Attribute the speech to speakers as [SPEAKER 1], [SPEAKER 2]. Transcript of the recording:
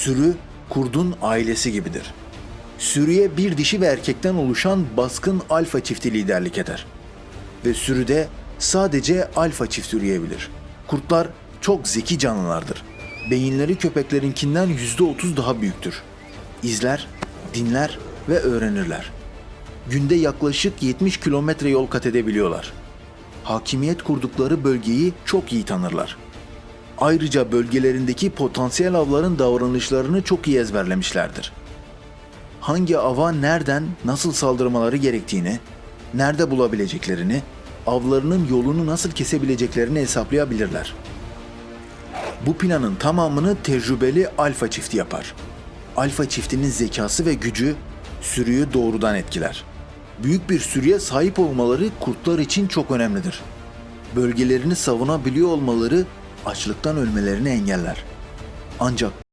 [SPEAKER 1] Sürü kurdun ailesi gibidir. Sürüye bir dişi ve erkekten oluşan baskın alfa çifti liderlik eder. Ve sürüde sadece alfa çift üreyebilir. Kurtlar çok zeki canlılardır. Beyinleri köpeklerinkinden %30 daha büyüktür. İzler, dinler ve öğrenirler. Günde yaklaşık 70 kilometre yol kat edebiliyorlar. Hakimiyet kurdukları bölgeyi çok iyi tanırlar. Ayrıca bölgelerindeki potansiyel avların davranışlarını çok iyi ezberlemişlerdir. Hangi ava nereden, nasıl saldırmaları gerektiğini, nerede bulabileceklerini, avlarının yolunu nasıl kesebileceklerini hesaplayabilirler. Bu planın tamamını tecrübeli alfa çifti yapar. Alfa çiftinin zekası ve gücü sürüyü doğrudan etkiler. Büyük bir sürüye sahip olmaları kurtlar için çok önemlidir. Bölgelerini savunabiliyor olmaları açlıktan ölmelerini engeller. Ancak